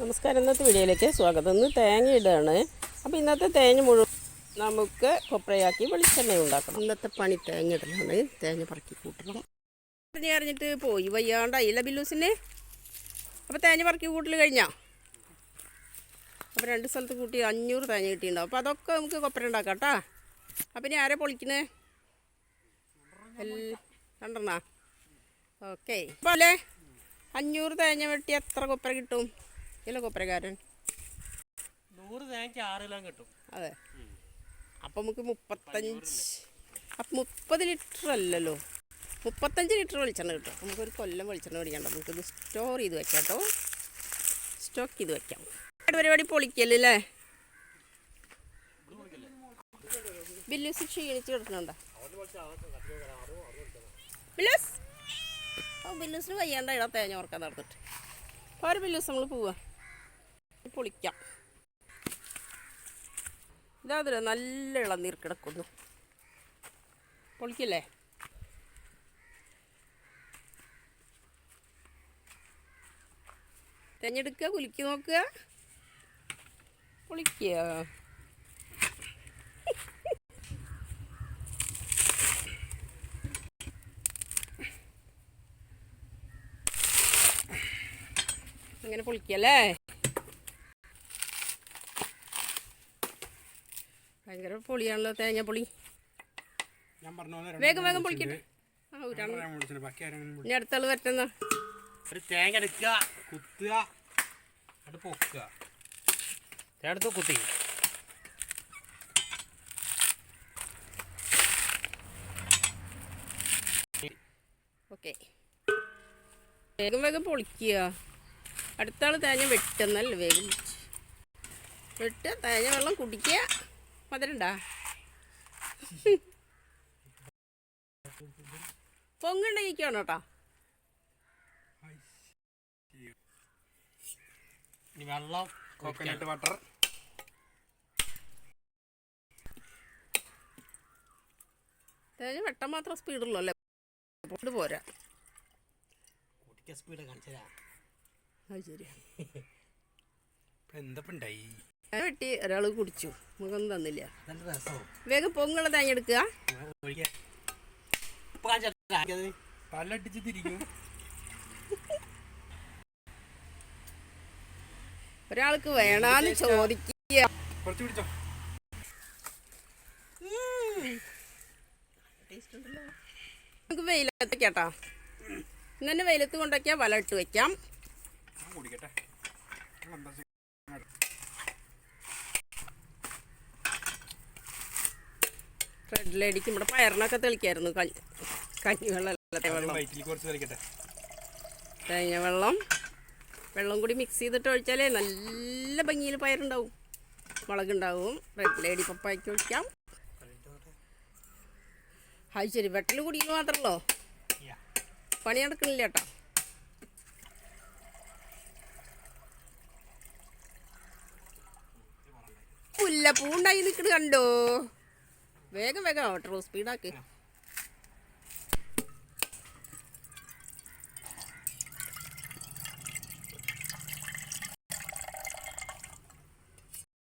നമസ്കാരം. ഇന്നത്തെ വീഡിയോയിലേക്ക് സ്വാഗതം. ഇന്ന് തേങ്ങ ഇടുകയാണ് അപ്പോൾ ഇന്നത്തെ തേങ്ങ മുഴുവൻ നമുക്ക് കൊപ്രയാക്കി വെളിച്ചെണ്ണ ഉണ്ടാക്കണം. ഇന്നത്തെ പണി തേങ്ങ ഇടലാണ്. തേങ്ങ പറക്കി കൂട്ടണം. നീ അറിഞ്ഞിട്ട് പോയി. വയ്യാണ്ടായില്ല ബില്ലൂസിന്? അപ്പോൾ തേങ്ങ പറക്കി കൂട്ടൽ കഴിഞ്ഞാ? അപ്പോൾ രണ്ട് സ്ഥലത്ത് കൂട്ടി അഞ്ഞൂറ് തേങ്ങ കിട്ടിയിട്ടുണ്ടാവും അപ്പോൾ അതൊക്കെ നമുക്ക് കൊപ്ര ഉണ്ടാക്കാം കേട്ടോ. അപ്പം ഇനി ആരെ പൊളിക്കണേ? രണ്ടെണ്ണാ? ഓക്കെ. അപ്പോൾ അല്ലേ? അഞ്ഞൂറ് തേങ്ങ വെട്ടി എത്ര കൊപ്ര കിട്ടും? ഇല്ല കൊപ്രക്കാരൻ നൂറ് തേങ്ങയ്ക്ക് ആറ് കിലോ കിട്ടും. അതെ. അപ്പം നമുക്ക് മുപ്പത്തഞ്ച്. അപ്പം മുപ്പത് ലിറ്റർ അല്ലല്ലോ. മുപ്പത്തഞ്ച് ലിറ്റർ വെളിച്ചെണ്ണ കിട്ടും. നമുക്കൊരു കൊല്ലം വെളിച്ചെണ്ണ മേടിക്കണ്ട. നമുക്കിത് സ്റ്റോർ ചെയ്ത് വെക്കാം കേട്ടോ സ്റ്റോക്ക് ചെയ്ത് വെക്കാം. പരിപാടി പൊളിക്കല്ലേ ബില്ലൂസ് ക്ഷീണിച്ച് കിടക്കണുണ്ടോ ബില്ലൂസ്! ബില്ലൂസിന് വയ്യാണ്ട ഇടാൻ തേങ്ങ ഓർക്കാൻ നടന്നിട്ട്. ഒരു ബില്ലൂസ് നമ്മൾ പോവാ. പൊളിക്കാം. ഇതാതിര നല്ല ഇളനീർ കിടക്കുന്നു. പൊളിക്കല്ലേ? തെഞ്ഞെടുക്കുക കുലുക്കി നോക്കുക. പൊളിക്കുക. അങ്ങനെ പൊളിക്കല്ലേ? ഭയങ്കര പൊളിയാണല്ലോ തേങ്ങ പൊളി. വേഗം വേഗം പൊളിക്കട്ടെ. ഇനി വരട്ടെന്ന. ഒരു തേങ്ങ എടുക്കുക കുത്തുക അത് പൊക്കുക. ചേർത്ത് കുത്തി. ഓക്കെ. വേഗം വേഗം പൊളിക്കുക. അടുത്താൾ തേങ്ങ വെട്ടുന്നല്ല വേഗം വെട്ട് തേങ്ങ വെള്ളം കുടിക്കുക. മധുരണ്ടാ പൊങ്ങുണ്ടെങ്കിക്കാണ് കേട്ടോ വെള്ളം കോക്കനട്ട് ബട്ടർ തേങ്ങ വെട്ടാൻ മാത്രം സ്പീഡുള്ളൂ അല്ലേ? പോരാ സ്പീഡ് കാണിച്ചതാ അത് വെട്ടി ഒരാൾ കുടിച്ചു. മുഖം തന്നില്ല. വേഗം പൊങ്ങുള്ള തേങ്ങെടുക്കുക പല്ലടിച്ച് തിരിക്കും. ഒരാൾക്ക് വേണാന്ന് ചോദിക്കുക. നമുക്ക് വെയിലത്ത് കേട്ടോ ഇന്നെ വെയിലത്ത് കൊണ്ടൊക്കെയാ വല ഇട്ട് വെക്കാം. കുടിക്കട്ടെ നിങ്ങളെന്താ ഇവിടെ റെഡ് ലേഡിക്ക് നമ്മുടെ പയറിനൊക്കെ തെളിക്കായിരുന്നു. കഞ്ഞി കഞ്ഞി വെള്ളം. അല്ലാത്ത ആദ്യം കുറച്ച് കളിക്കട്ടെ തേങ്ങ വെള്ളം. വെള്ളം കൂടി മിക്സ് ചെയ്തിട്ട് ഒഴിച്ചാലേ നല്ല ഭംഗിയിൽ പയറുണ്ടാവും. മുളകുണ്ടാവും. റെഡ് ലേഡി പപ്പായ്ക്ക് ഒഴിക്കാം. അത് ശരി വെട്ടൽ കുടിക്കുന്നു മാത്രമല്ലോ. പണി നടക്കുന്നില്ല കേട്ടോ. പുല്ലപ്പൂ പൂണ്ടായി നിൽക്കുന്നത് കണ്ടോ? വേഗം വേഗം ആവട്ടെ സ്പീഡാക്ക്